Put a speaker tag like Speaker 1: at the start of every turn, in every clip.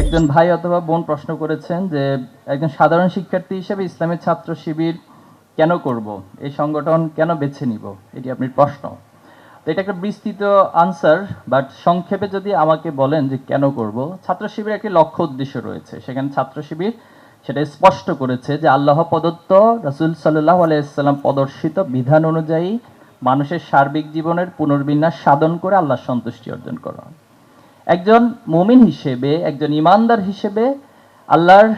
Speaker 1: একজন ভাই অথবা বোন প্রশ্ন করেছেন যে, একজন সাধারণ শিক্ষার্থী হিসেবে ইসলামের ছাত্র শিবির কেন করব? এই সংগঠন কেন বেছে নিব? এটি আপনার প্রশ্ন। তো এটা একটা বিস্তৃত আনসার বাট সংক্ষেপে যদি আমাকে বলেন যে কেন করব, ছাত্র শিবির একটি লক্ষ্য উদ্দেশ্য রয়েছে। সেখানে ছাত্র শিবির সেটা স্পষ্ট করেছে যে আল্লাহ প্রদত্ত রসুল সাল্লাহ আলাইসাল্লাম প্রদর্শিত বিধান অনুযায়ী মানুষের সার্বিক জীবনের পুনর্বিন্যাস সাধন করে আল্লাহর সন্তুষ্টি অর্জন করা একজন মুমিন হিসেবে, একজন ইমানদার হিসেবে, আল্লাহর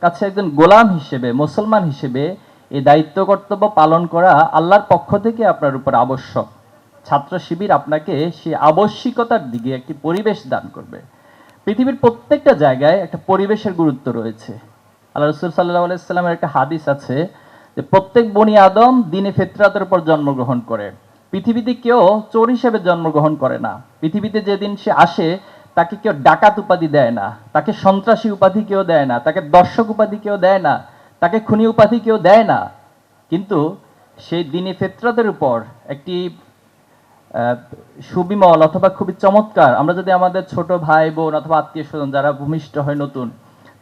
Speaker 1: কাছে একজন গোলাম হিসেবে, মুসলমান হিসেবে এই দায়িত্ব কর্তব্য পালন করা আল্লাহর পক্ষ থেকে আপনার উপর আবশ্যক। ছাত্র শিবির আপনাকে সেই আবশ্যিকতার দিকে একটি পরিবেশ দান করবে। পৃথিবীর প্রত্যেকটা জায়গায় একটা পরিবেশের গুরুত্ব রয়েছে। আল্লাহ রসুল সাল্লাহ আলাইস্লামের একটা হাদিস আছে যে, প্রত্যেক বনি আদম দিনে ফেতরাতের উপর জন্মগ্রহণ করে। পৃথিবীতে কেউ চোর হিসেবে জন্মগ্রহণ করে না। পৃথিবীতে যেদিন সে আসে, তাকে কেউ ডাকাত উপাধি দেয় না, তাকে সন্ত্রাসী উপাধি কেউ দেয় না, তাকে দর্শক উপাধি কেউ দেয় না, তাকে খুনি উপাধি কেউ দেয় না। কিন্তু সেই দিনে ফেতরাতের উপর একটি সুবিমল অথবা খুবই চমৎকার, আমরা যদি আমাদের ছোট ভাই, বোন অথবা আত্মীয় স্বজন যারা ভূমিষ্ঠ হয় নতুন,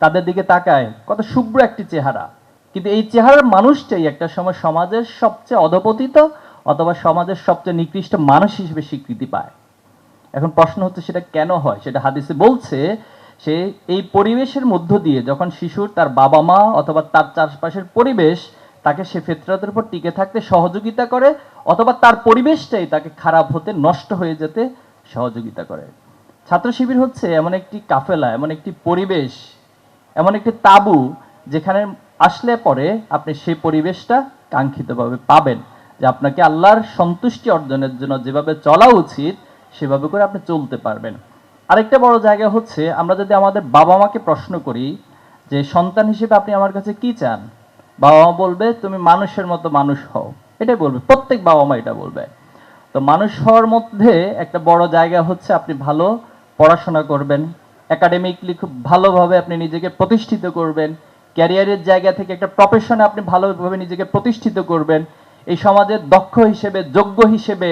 Speaker 1: তাদের দিকে তাকায়, কত শুভ্র একটি চেহারা। কিন্তু এই চেহারার মানুষটাই একটা সময় সমাজের সবচেয়ে অধপতিত অথবা সমাজের সবচেয়ে নিকৃষ্ট মানুষ হিসেবে স্বীকৃতি পায়। এখন প্রশ্ন হচ্ছে, সেটা কেন হয়? সেটা হাদিসে বলছে, সে এই পরিবেশের মধ্য দিয়ে যখন শিশুর তার বাবা মা অথবা তার চারপাশের পরিবেশ, তাকে সে ফেতরাতের উপর টিকে থাকতে সহযোগিতা করে, অথবা তার পরিবেশটাই তাকে খারাপ হতে নষ্ট হয়ে যেতে সহযোগিতা করে। ছাত্র শিবির হচ্ছে এমন একটি কাফেলা, এমন একটি পরিবেশ, এমন একটি তাবু, যেখানে আসলে পরে আপনি সেই পরিবেশটা কাঙ্ক্ষিতভাবে পাবেন। যে আপনাকে আল্লাহর সন্তুষ্টি অর্জনের জন্য যেভাবে চলা উচিত, সেভাবে করে আপনি চলতে পারবেন। আরেকটা বড় জায়গা হচ্ছে, আমরা যদি আমাদের বাবা মাকে প্রশ্ন করি যে, সন্তান হিসেবে আপনি আমার কাছে কি চান? বাবা মা বলবে, তুমি মানুষের মতো মানুষ হও। এটাই বলবে, প্রত্যেক বাবা মা এটা বলবে। তো মানুষ হওয়ার মধ্যে একটা বড় জায়গা হচ্ছে, আপনি ভালো পড়াশোনা করবেন একাডেমিকলি খুব ভালোভাবে আপনি নিজেকে প্রতিষ্ঠিত করবেন ক্যারিয়ারের জায়গা থেকে একটা প্রফেশনে আপনি ভালোভাবে নিজেকে প্রতিষ্ঠিত করবেন এই সমাজের দক্ষ হিসেবে, যোগ্য হিসেবে,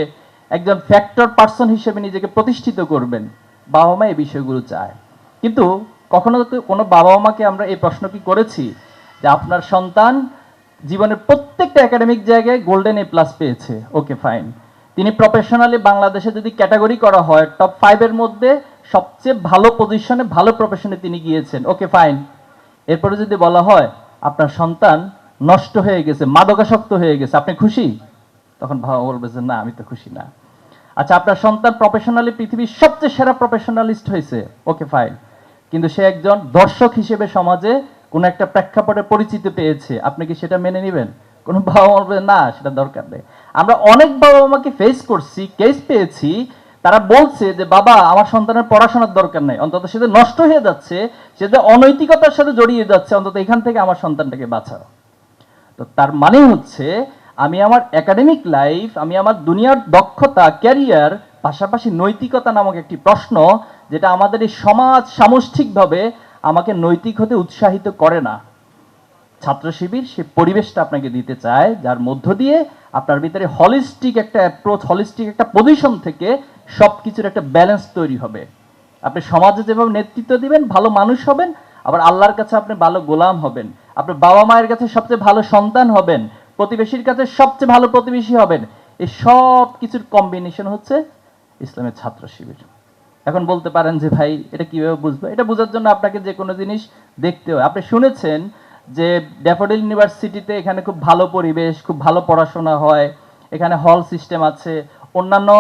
Speaker 1: একজন ফ্যাক্টর পার্সন হিসেবে নিজেকে প্রতিষ্ঠিত করবেন। বাবা মা এই বিষয়গুলো চায়। কিন্তু কখনো কোনো বাবা মাকে আমরা এই প্রশ্ন কি করেছি? যে আপনার সন্তান জীবনের প্রত্যেকটা একাডেমিক জায়গায় গোল্ডেন এ প্লাস পেয়েছে। ওকে ফাইন তিনি প্রফেশনালি বাংলাদেশে যদি ক্যাটাগরি করা হয় টপ ফাইভের মধ্যে সবচেয়ে ভালো পজিশনে ভালো প্রফেশনে তিনি গিয়েছেন। ওকে ফাইন এরপরে যদি বলা হয়, আপনার সন্তান নষ্ট হয়ে গেছে, মাদকাসক্ত হয়ে গেছে, আপনি খুশি? তখন বাবা বলবে যে না, আমি তো খুশি না। আচ্ছা আপনার সন্তান প্রফেশনালি পৃথিবীর সবচেয়ে সেরা প্রফেশনালিস্ট হয়েছে। ওকে ফাইন কিন্তু সে একজন দর্শক হিসেবে সমাজে কোনো একটা প্রেক্ষাপটে পরিচিতি পেয়েছে। আপনি কি সেটা মেনে নেবেন? কোনো বাবা বলবে, না, সেটা দরকার নেই। আমরা অনেক বাবা মাকে ফেস করছি কেস পেয়েছি। তারা বলছে যে, বাবা, আমার সন্তানের পড়াশোনার দরকার নেই। অন্তত সে যে নষ্ট হয়ে যাচ্ছে, সে যে অনৈতিকতার সাথে জড়িয়ে যাচ্ছে, অন্তত এখান থেকে আমার সন্তানটাকে বাঁচাও। তো তার মানে হচ্ছে, আমি আমার একাডেমিক লাইফ আমি আমার দুনিয়ার দক্ষতা ক্যারিয়ার পাশাপাশি নৈতিকতা নামক একটি প্রশ্ন, যেটা আমাদের এই সমাজ সামষ্টিকভাবে আমাকে নৈতিক হতে উৎসাহিত করে না। ছাত্র শিবির, সে পরিবেশটা আপনাকে দিতে চায়, যার মধ্য দিয়ে আপনার ভিতরে হলিস্টিক একটা অ্যাপ্রোচ হলিস্টিক একটা পজিশন থেকে সব কিছুর একটা ব্যালেন্স তৈরি হবে। আপনি সমাজে যেভাবে নেতৃত্ব দিবেন, ভালো মানুষ হবেন, আবার আল্লাহর কাছে আপনি ভালো গোলাম হবেন। আপনার বাবা মায়ের কাছে সবচেয়ে ভালো সন্তান হবেন, প্রতিবেশীর কাছে সবচেয়ে ভালো প্রতিবেশী হবেন, এই সব কিছুর কম্বিনেশন হচ্ছে ইসলামের ছাত্র শিবির। এখন বলতে পারেন যে ভাই, এটা কীভাবে বুঝব? এটা বোঝার জন্য আপনাকে যে কোনো জিনিস দেখতে হয়। আপনি শুনেছেন যে ড্যাফোডিল ইউনিভার্সিটিতে এখানে খুব ভালো পরিবেশ, খুব ভালো পড়াশোনা হয়, এখানে হল সিস্টেম আছে, অন্যান্য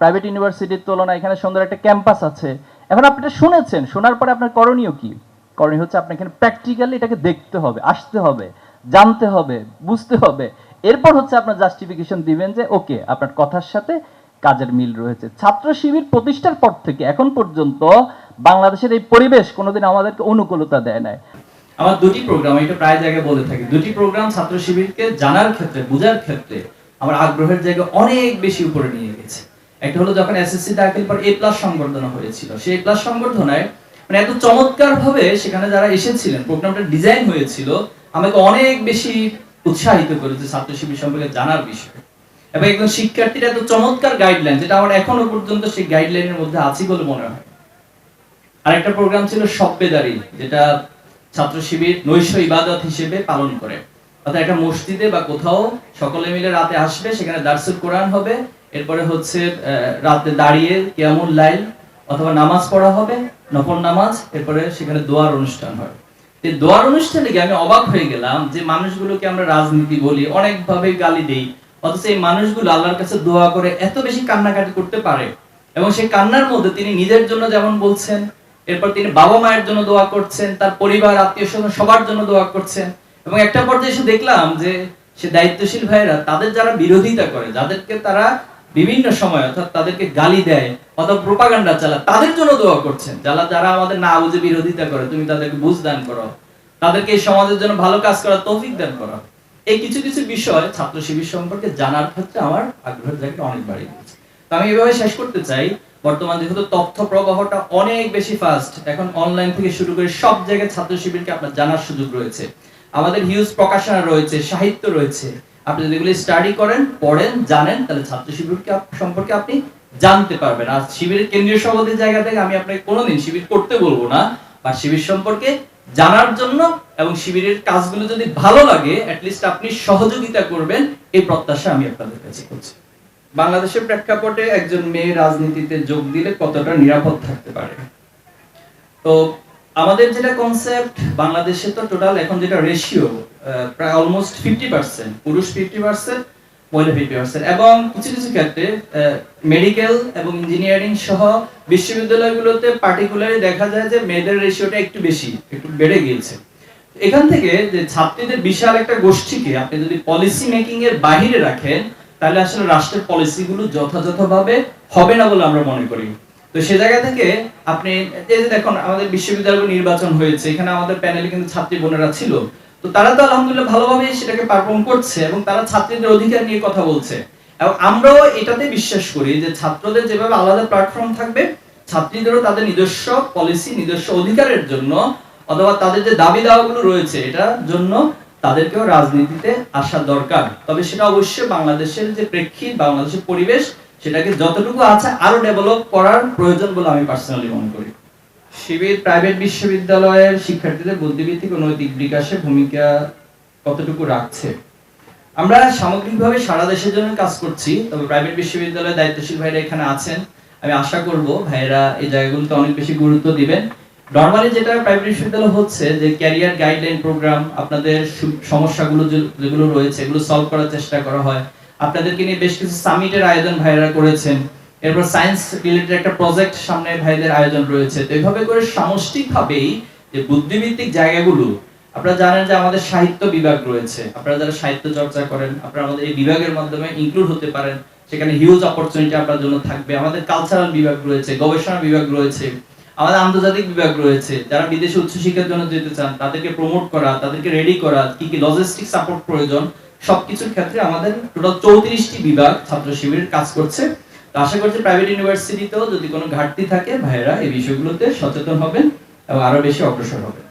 Speaker 1: প্রাইভেট ইউনিভার্সিটির তুলনায় এখানে সুন্দর একটা ক্যাম্পাস আছে। এখন আপনি শুনেছেন, শোনার পরে আপনার করণীয় কি? করণীয় হচ্ছে আপনি এখানে প্র্যাকটিক্যালি এটাকে দেখতে হবে, আসতে হবে, জানতে হবে, বুঝতে হবে। এরপর হচ্ছে আপনার জাস্টিফিকেশন দিবেন যে ওকে আপনার কথার সাথে কাজের মিল রয়েছে। ছাত্র শিবির প্রতিষ্ঠার পর থেকে এখন পর্যন্ত বাংলাদেশের এই পরিবেশ কোনোদিন আমাদেরকে অনুকূলতা দেয় নাই।
Speaker 2: আমার দুটি প্রোগ্রাম এটা প্রায় জায়গায় বলে থাকি। দুটি প্রোগ্রাম ছাত্র শিবিরকে জানার ক্ষেত্রে, বোঝার ক্ষেত্রে আমার আগ্রহের জায়গা অনেক বেশি উপরে নিয়ে গেছে। একটা হলো যখন এসএসসি দাখিল পর এ প্লাস সংবর্ধনা হয়েছিল। সেই প্লাস সংবর্ধনায় মানে এত চমৎকার ভাবে সেখানে যারা এসেছিলেন, প্রোগ্রামটা ডিজাইন হয়েছিল, আমাকে অনেক বেশি উৎসাহিত করেছে ছাত্র শিবির সম্পর্কে জানার বিষয়। এবং একজন শিক্ষার্থীর এত চমৎকার গাইডলাইন যেটা আমার এখনও পর্যন্ত সেই গাইডলাইনের মধ্যে আছি বলে মনে হয়। আরেকটা প্রোগ্রাম ছিল সব্বেদারি যেটা ছাত্র শিবির নৈশ ইবাদত হিসেবে পালন করে। অর্থাৎ একটা মসজিদে বা কোথাও সকলে মিলে রাতে আসবে, সেখানে দার্সুল কোরআন হবে, এরপরে হচ্ছে রাতে দাঁড়িয়ে কেমন লাইল অথবা নামাজ পড়া হবে, নফল নামাজ, এরপরে সেখানে দোয়ার অনুষ্ঠান হয়। এই দোয়ার অনুষ্ঠানে গিয়ে আমি অবাক হয়ে গেলাম যে মানুষগুলোকে আমরা রাজনীতি বলি অনেকভাবে গালি দেই, অথচ এই মানুষগুলো আল্লাহর কাছে দোয়া করে এত বেশি কান্নাকাটি করতে পারে। এবং সেই কান্নার মধ্যে তিনি নিজের জন্য যেমন বলছেন, এরপর তিনি বাবা মায়ের জন্য দোয়া করছেন, তার পরিবার, আত্মীয় স্বজন সবার জন্য দোয়া করছেন। এবং একটা পর্যায়ে এসে দেখলাম যে সে দায়িত্বশীল ভাইরা তাদের যারা বিরোধিতা করে, যাদেরকে তারা বিভিন্ন সময় অর্থাৎ তাদেরকে গালি দেয় অথবা প্রোপাগান্ডা চালায়, তাদের জন্য দোয়া করছেন। যারা যারা আমাদের না বুঝে বিরোধিতা করে, তুমি তাদেরকে বুঝ দান করো। তাদেরকে এই সমাজের জন্য ভালো কাজ করার তৌফিক দান করো। এই কিছু কিছু বিষয় ছাত্র শিবির সম্পর্কে জানার ক্ষেত্রে আমার আগ্রহের জায়গাটা অনেক বাড়িয়ে দিয়েছে। তো আমি এভাবে শেষ করতে চাই। বর্তমান যেহেতু তথ্য প্রবাহটা অনেক বেশি ফাস্ট এখন অনলাইন থেকে শুরু করে সব জায়গায় ছাত্র শিবিরকে আপনার জানার সুযোগ রয়েছে। আমাদের হিউজ প্রকাশনা রয়েছে, সাহিত্য রয়েছে। আপনি যদি এগুলি স্টাডি করেন, পড়েন, জানেন, তাহলে ছাত্র শিবিরকে সম্পর্কে আপনি জানতে পারবেন। আর শিবিরের কেন্দ্রীয় সভাপতির জায়গা থেকে আমি আপনাকে কোনোদিন শিবির করতে বলব না, বা শিবির সম্পর্কে জানার জন্য এবং শিবিরের কাজগুলো যদি ভালো লাগে লিস্ট আপনি সহযোগিতা করবেন, এই প্রত্যাশা আমি আপনাদের কাছে করছি। বাংলাদেশের প্রেক্ষাপটে একজন মেয়ে রাজনীতিতে যোগ দিলে কতটা নিরাপদ থাকতে পারে? তো আমাদের যেটা কনসেপ্ট বাংলাদেশে তো টোটাল এখন যেটা রেশিও প্রায় অলমোস্ট ফিফটি পার্সেন্ট পুরুষ ফিফটি পার্সেন্ট মহিলা ফিফটি পার্সেন্ট এবং কিছু কিছু ক্ষেত্রে মেডিকেল এবং ইঞ্জিনিয়ারিং সহ বিশ্ববিদ্যালয়গুলোতে পার্টিকুলারলি দেখা যায় যে মেয়েদের রেশিওটা একটু বেশি, একটু বেড়ে গিয়েছে। এখান থেকে যে ছাত্রীদের বিশাল একটা গোষ্ঠীকে আপনি যদি পলিসি মেকিং এর বাইরে রাখেন, তাহলে আসলে রাষ্ট্রের পলিসিগুলো যথাযথভাবে হবে না বলে আমরা মনে করি। তো সে জায়গা থেকে আপনি, এই যে দেখুন, আমাদের বিশ্ববিদ্যালয় নির্বাচন হয়েছে, এখানে আমাদের প্যানেলে কিন্তু ছাত্রী বোনেরা ছিল। তো তারা তো আলহামদুলিল্লাহ ভালোভাবে সেটাকে পারফর্ম করছে এবং তারা ছাত্রীদের অধিকার নিয়ে কথা বলছে। এবং আমরাও এটাতে বিশ্বাস করি যে ছাত্রদের যেভাবে আলাদা প্ল্যাটফর্ম থাকবে, ছাত্রীদেরও তাদের নিজস্ব পলিসি নিজস্ব অধিকারের জন্য অথবা তাদের যে দাবি দাওয়াগুলো রয়েছে এটার জন্য তাদেরকেও রাজনীতিতে আসা দরকার। তবে সেটা অবশ্যই বাংলাদেশের যে প্রেক্ষিত, বাংলাদেশের পরিবেশ, সেটাকে যতটুকু আছে আরও ডেভেলপ করার প্রয়োজন বলে আমি পার্সোনালি মনে করি। শিবির প্রাইভেট বিশ্ববিদ্যালয়ের শিক্ষার্থীদের বুদ্ধিভিত্তিক ও নৈতিক বিকাশে ভূমিকা কতটুকু রাখছে? আমরা সামগ্রিকভাবে সারা দেশের জন্য কাজ করছি, তবে প্রাইভেট বিশ্ববিদ্যালয়ের দায়িত্বশীল ভাইরা এখানে আছেন। আমি আশা করব ভাইরা এই জায়গাগুলোতে অনেক বেশি গুরুত্ব দিবেন। নর্মালি যেটা প্রাইভেট বিশ্ববিদ্যালয় হচ্ছে যে ক্যারিয়ার গাইডলাইন প্রোগ্রাম, আপনাদের সমস্যাগুলো যেগুলো রয়েছে, এগুলো সলভ করার চেষ্টা করা হয়। আপনাদেরকে নিয়ে বেশ কিছু সামিটের আয়োজন ভাইরা করেছেন। এরপর সায়েন্স রিলেটেড একটা প্রজেক্ট সামনে ভাইদের আয়োজন রয়েছে। তো এইভাবে করে সামষ্টিকভাবেই যে বুদ্ধিভিত্তিক জায়গাগুলো, আপনারা জানেন যে আমাদের সাহিত্য বিভাগ রয়েছে। আপনারা যারা সাহিত্য চর্চা করেন, আপনারা আমাদের এই বিভাগের মাধ্যমে ইনক্লুড হতে পারেন। সেখানে হিউজ অপরচুনিটি আপনার জন্য থাকবে। আমাদের কালচারাল বিভাগ রয়েছে, গবেষণা বিভাগ রয়েছে, আমাদের আন্তর্জাতিক বিভাগ রয়েছে। যারা বিদেশে উচ্চশিক্ষার জন্য যেতে চান, তাদেরকে প্রমোট করা, তাদেরকে রেডি করা, কি কি লজিস্টিক সাপোর্ট প্রয়োজন, সবকিছুর ক্ষেত্রে আমাদের টোটাল চৌত্রিশটি বিভাগ ছাত্র শিবির কাজ করছে। তো আশা করছি প্রাইভেট ইউনিভার্সিটিতেও যদি কোনো ঘাটতি থাকে, ভাইয়েরা এই বিষয়গুলোতে সচেতন হবেন এবং আরও বেশি অগ্রসর হবেন।